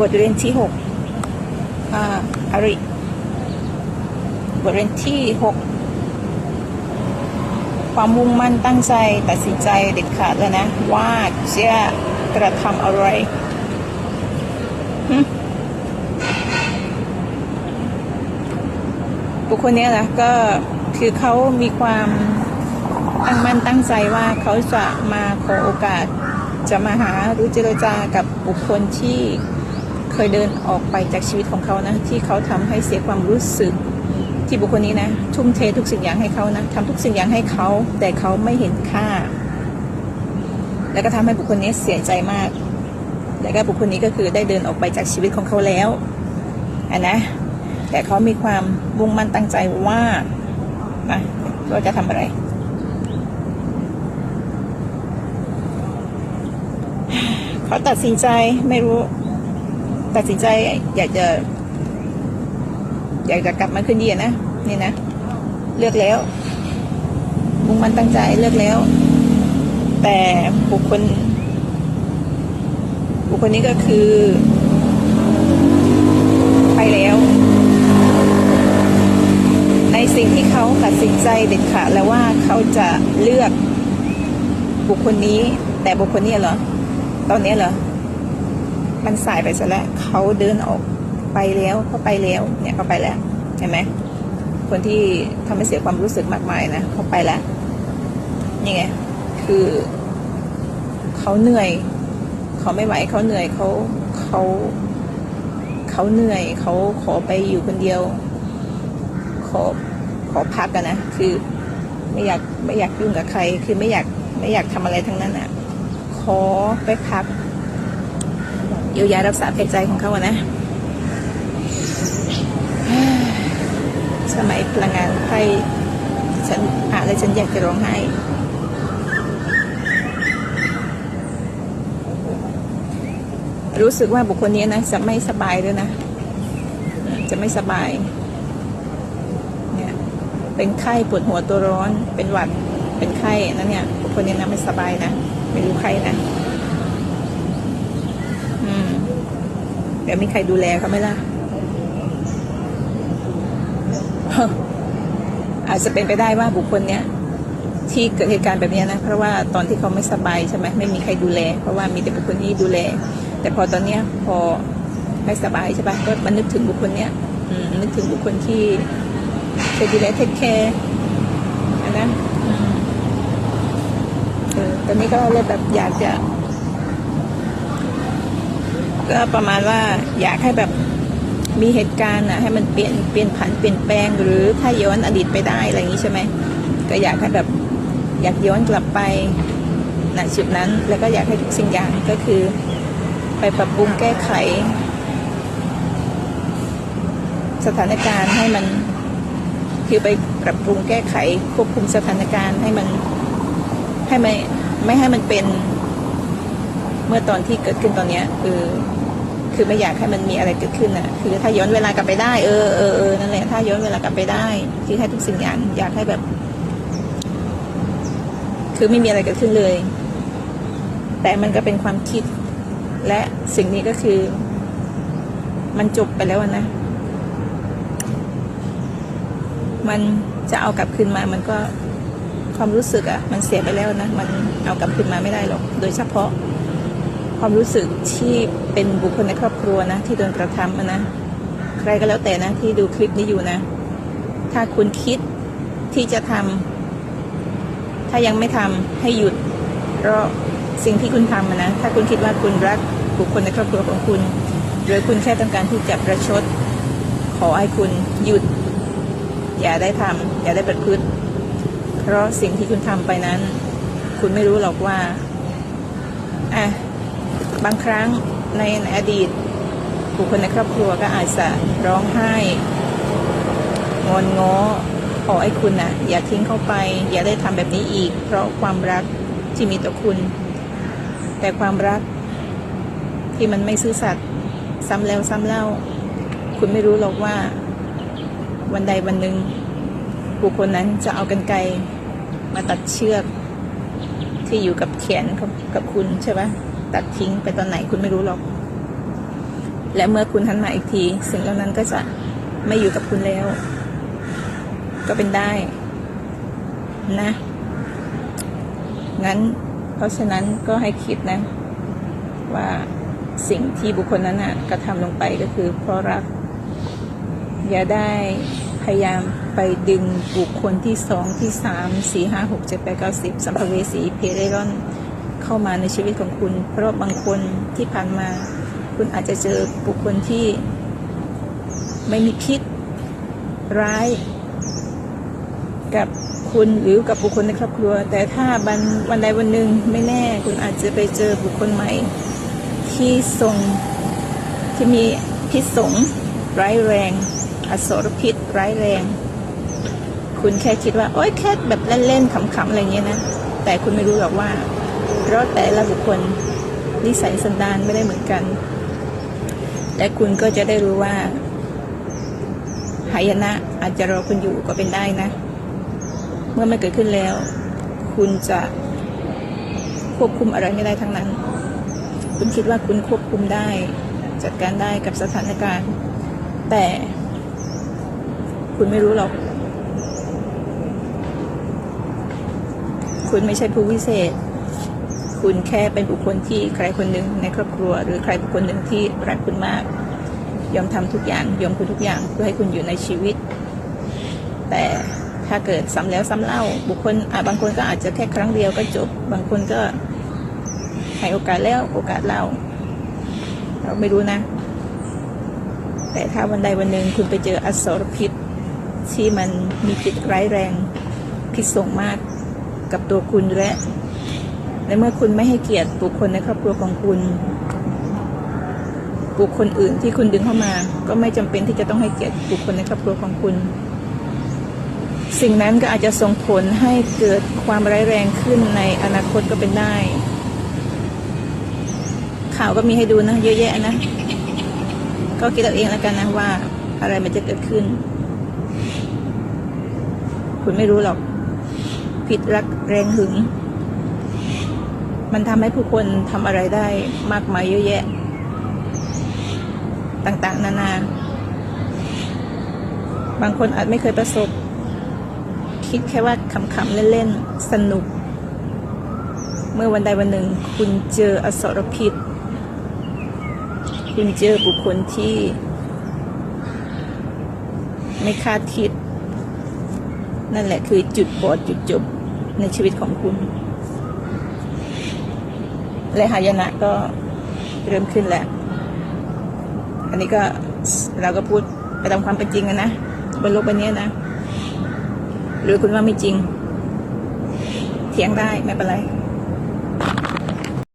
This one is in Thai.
บทเรียนที่หกอาอริ บทเรียนที่หกความมุ่งมั่นตั้งใจตัดสินใจเด็ดขาดแล้วนะ ว่าจะกระทำอะไรบุคคลนี้นะก็คือเขามีความตั้งมั่นตั้งใจว่าเขาจะมาขอโอกาสจะมาหาหรือเจรจากับบุคคลที่ เคยเดินออกไปจากชีวิตของเขานะ ที่เขาทำให้เสียความรู้สึก ที่บุคคลนี้นะทุ่มเททุกสิ่งอย่างให้เขานะทำทุกสิ่งอย่างให้เขา แต่เขาไม่เห็นค่า แล้วก็ทำให้บุคคลนี้เสียใจมากแล้วก็บุคคลนี้ก็คือได้เดินออกไปจากชีวิตของเขาแล้วอะนะ แต่เขามีความมุ่งมั่นตั้งใจว่านะว่าจะทำอะไรเขาตัดสินใจไม่รู้ ตัดสินใจอยากจะ อยากจะกลับมาคืนดีนะนี่นะเลือกแล้ว มุ่งมั่นตั้งใจเลือกแล้ว แต่บุคคล บุคคลนี้ก็คือ ไปแล้ว ในสิ่งที่เขาตัดสินใจเด็ดขาดแล้วว่าเขาจะเลือกบุคคลนี้ แต่บุคคลนี้เหรอ ตอนนี้เหรอ มันสายไปซะแล้วเขาเดินออกไปแล้วเขาไปแล้วเนี่ยเขาไปแล้วเห็นไหมคนที่ทำให้เสียความรู้สึกมากมายนะเขาไปแล้วนี่ไงคือเขาเหนื่อยเขาไม่ไหวเขาเหนื่อยเขาเขาเขาเหนื่อยเขาขอไปอยู่คนเดียว ขอขอพักกันนะคือไม่อยากไม่อยากยุ่งกับใคร คือไม่อยากไม่อยากทำอะไรทั้งนั้นอะ ขอไปพัก เยียวยารักษาแผลใจของเขาอะนะ สมัยพลังงานไพ่ฉันอ่านแล้วฉันอยากจะร้องไห้รู้สึกว่าบุคคลนี้นะจะไม่สบายด้วยนะ จะไม่สบาย เนี่ย เป็นไข้ปวดหัวตัวร้อน เป็นหวัด เป็นไข้นั่นเนี่ย บุคคลนี้นะไม่สบายนะ ไม่รู้ใครนะ อืม เดี๋ยวมีใครดูแลเขาไหมล่ะ อาจจะเป็นไปได้ว่าบุคคลเนี้ยที่เกิดเหตุการณ์แบบนี้นะ เพราะว่าตอนที่เขาไม่สบายใช่ไหมไม่มีใครดูแล เพราะว่ามีแต่บุคคลนี้ดูแล แต่พอตอนเนี้ยพอไม่สบายใช่ปะก็มันนึกถึงบุคคลเนี้ยนึกถึงบุคคลที่เคยดูแลเทคแคร์นนั้นอืมเออตอนนี้ก็เลยแบบอยากจะ ก็ประมาณว่าอยากให้แบบมีเหตุการณ์นะให้มันเปลี่ยนเปลี่ยนผันเปลี่ยนแปลงหรือถ้าย้อนอดีตไปได้อะไรอย่างนี้ใช่ไหมก็อยากให้แบบอยากย้อนกลับไปณจุดนั้น แล้วก็อยากให้ทุกสิ่งอย่างก็คือ ไปปรับปรุงแก้ไข สถานการณ์ให้มันคือไปปรับปรุงแก้ไขควบคุมสถานการณ์ให้มันให้ไม่ไม่ให้มันเป็น เมื่อตอนที่เกิดขึ้นตอนเนี้ยคือ คือไม่อยากให้มันมีอะไรเกิดขึ้นอะ คือถ้าย้อนเวลากลับไปได้เออเออเออนั่นแหละถ้าย้อนเวลากลับไปได้ คือให้ทุกสิ่งอย่างอยากให้แบบ คือไม่มีอะไรเกิดขึ้นเลย แต่มันก็เป็นความคิด และสิ่งนี้ก็คือ มันจบไปแล้วนะ มันจะเอากลับคืนมามันก็ความรู้สึกอะมันเสียไปแล้วนะ มันเอากลับคืนมาไม่ได้หรอก โดยเฉพาะ ความรู้สึกที่เป็นบุคคลในครอบครัวนะ ที่โดนกระทำนะ ใครก็แล้วแต่นะ ที่ดูคลิปนี้อยู่นะ ถ้าคุณคิดที่จะทำถ้ายังไม่ทำให้หยุด เพราะสิ่งที่คุณทำนะ ถ้าคุณคิดว่าคุณรักบุคคลในครอบครัวของคุณ หรือคุณแค่ต้องการที่จะประชด ขอให้คุณหยุด อย่าได้ทำอย่าได้ประพฤติ เพราะสิ่งที่คุณทำไปนั้น คุณไม่รู้หรอกว่าอะ บางครั้งในอดีตบุคคลในครอบครัวก็อาจจะร้องไห้ งอนง้อขอให้คุณนะ่ะอย่าทิ้งเขาไป อย่าได้ทำแบบนี้อีก เพราะความรักที่มีต่อคุณ แต่ความรักที่มันไม่ซื่อสัตย์ซ้ำแล้วซ้ำเล่า คุณไม่รู้หรอกว่า วันใดวันหนึ่งบุคคลนั้นจะเอากันไกรมาตัดเชือก ที่อยู่กับแขนกับคุณใช่ไหม ตัดทิ้งไปตอนไหนคุณไม่รู้หรอก และเมื่อคุณหันมาอีกที สิ่งเหล่านั้นก็จะไม่อยู่กับคุณแล้ว ก็เป็นได้ นะ งั้น เพราะฉะนั้นก็ให้คิดนะ ว่าสิ่งที่บุคคลนั้นน่ะกระทำลงไปก็คือ เพราะรัก อย่าได้พยายามไปดึงบุคคลที่สองที่สามสี่ห้าหกเจ็ดแปดเก้าสิบสัมภเวสีเพเรร่อน เข้ามาในชีวิตของคุณ เพราะบางคนที่ผ่านมา คุณอาจจะเจอบุคคลที่ ไม่มีพิษ ร้าย กับคุณหรือกับบุคคลในครอบครัว แต่ถ้าวันวันใดวันหนึ่งไม่แน่ คุณอาจจะไปเจอบุคคลใหม่ ที่ทรงที่มีพิษสงร้ายแรง อสรพิษร้ายแรง คุณแค่คิดว่า โอ๊ยแค่แบบเล่นๆขำๆอะไรเงี้ยนะ แต่คุณไม่รู้หรอกว่า เพราะแต่ละบุคคลนิสัยสันดานไม่ได้เหมือนกัน และคุณก็จะได้รู้ว่าหายนะอาจจะรอคุณอยู่ก็เป็นได้นะ เมื่อมันเกิดขึ้นแล้ว คุณจะควบคุมอะไรไม่ได้ทั้งนั้น คุณคิดว่าคุณควบคุมได้ จัดการได้กับสถานการณ์ แต่คุณไม่รู้หรอก คุณไม่ใช่ผู้วิเศษ คุณแค่เป็นบุคคลที่ใครคนหนึ่งในครอบครัว หรือใครบุคคลหนึ่งที่รักคุณมาก ยอมทำทุกอย่างยอมคุณทุกอย่างเพื่อให้คุณอยู่ในชีวิต แต่ถ้าเกิดซ้ำแล้วซ้ำเล่า บุคคลอะบางคนก็อาจจะแค่ครั้งเดียวก็จบ บางคนก็ให้โอกาสแล้วโอกาสเล่า เราไม่รู้นะ แต่ถ้าวันใดวันหนึ่งคุณไปเจออสรพิษที่มันมีพิษร้ายแรงพิษส่งมากกับตัวคุณและ ในเมื่อคุณไม่ให้เกียรติบุคคลในครอบครัวของคุณ บุคคลอื่นที่คุณดึงเข้ามา ก็ไม่จำเป็นที่จะต้องให้เกียรติบุคคลในครอบครัวของคุณ สิ่งนั้นก็อาจจะส่งผลให้เกิดความร้ายแรงขึ้นในอนาคตก็เป็นได้ ข่าวก็มีให้ดูนะ เยอะแยะนะ ก็คิดเอาเองแล้วกันนะว่าอะไรมันจะเกิดขึ้น คุณไม่รู้หรอก ผิดรักแรงหึง มันทำให้ผู้คนทำอะไรได้มากมายเยอะแยะ ต่างๆ นานา บางคนอาจไม่เคยประสบ คิดแค่ว่าขำๆเล่นๆ สนุก เมื่อวันใดวันหนึ่ง คุณเจออสรพิษ คุณเจอบุคคลที่ ไม่คาดคิด นั่นแหละคือจุดบอดจุดจบในชีวิตของคุณ และหายนะก็เริ่มขึ้นแล้ว อันนี้ก็เราก็พูดไปตามความเป็นจริงนะบนโลกใบนี้นะ หรือคุณว่าไม่จริง เถียงได้ไม่เป็นไร